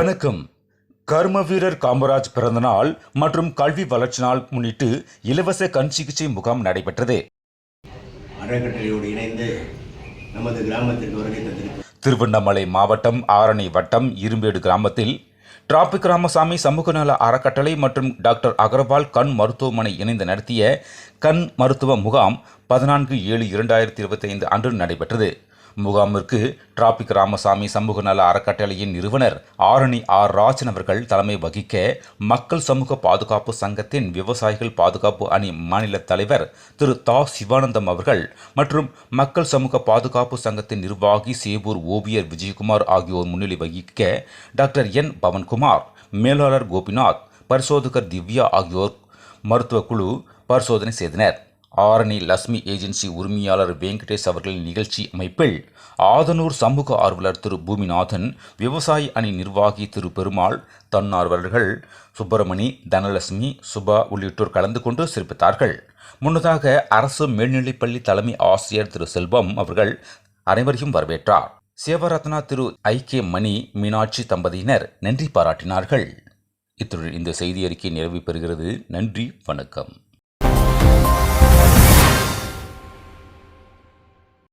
வணக்கம். கர்ம வீரர் காமராஜ் பிறந்தநாள் மற்றும் கல்வி வளர்ச்சி நாள் முன்னிட்டு இலவச கண் சிகிச்சை முகாம் நடைபெற்றது. அறக்கட்டளையோடு இணைந்து நமது கிராமத்திற்கு வருகை தந்திருக்கும் திருவண்ணாமலை மாவட்டம் ஆரணி வட்டம் இரும்பேடு கிராமத்தில் டிராபிக் ராமசாமி சமூக நல அறக்கட்டளை மற்றும் டாக்டர் அகர்வால் கண் மருத்துவமனை இணைந்து நடத்திய கண் மருத்துவ முகாம் பதினான்கு ஏழு இரண்டாயிரத்தி இருபத்தைந்து அன்று நடைபெற்றது. முகாமிற்கு டிராபிக் ராமசாமி சமூக நல அறக்கட்டளையின் நிறுவனர் ஆரணி ஆர். ராஜன் அவர்கள் தலைமை வகிக்க மக்கள் சமூக பாதுகாப்பு சங்கத்தின் விவசாயிகள் பாதுகாப்பு அணி மாநில தலைவர் திரு. தா. சிவானந்தம் அவர்கள் மற்றும் மக்கள் சமூக பாதுகாப்பு சங்கத்தின் நிர்வாகி சேவூர் ஓவியர் விஜயகுமார் ஆகியோர் முன்னிலை வகிக்க டாக்டர் என். பவன்குமார் மேலாளர் கோபிநாத் பரிசோதகர் திவ்யா ஆகியோர் மருத்துவ குழு பரிசோதனை செய்தனர். ஆரணி லக்ஷ்மி ஏஜென்சி உரிமையாளர் வெங்கடேஷ் அவர்களின் நிகழ்ச்சி அமைப்பில் ஆதனூர் சமூக ஆர்வலர் திரு பூமிநாதன் விவசாய அணி நிர்வாகி திரு பெருமாள் தன்னார்வலர்கள் சுப்பிரமணி தனலட்சுமி சுபா உள்ளிட்டோர் கலந்து கொண்டு சிறப்பித்தார்கள். முன்னதாக அரசு மேல்நிலைப்பள்ளி தலைமை ஆசிரியர் திரு செல்வம் அவர்கள் அனைவரையும் வரவேற்றார். சேவரத்னா திரு ஐ கே மணி மீனாட்சி தம்பதியினர் நன்றி பாராட்டினார்கள். இத்துடன் இந்த செய்தி அறிக்கை நிறைவு பெறுகிறது. நன்றி வணக்கம்.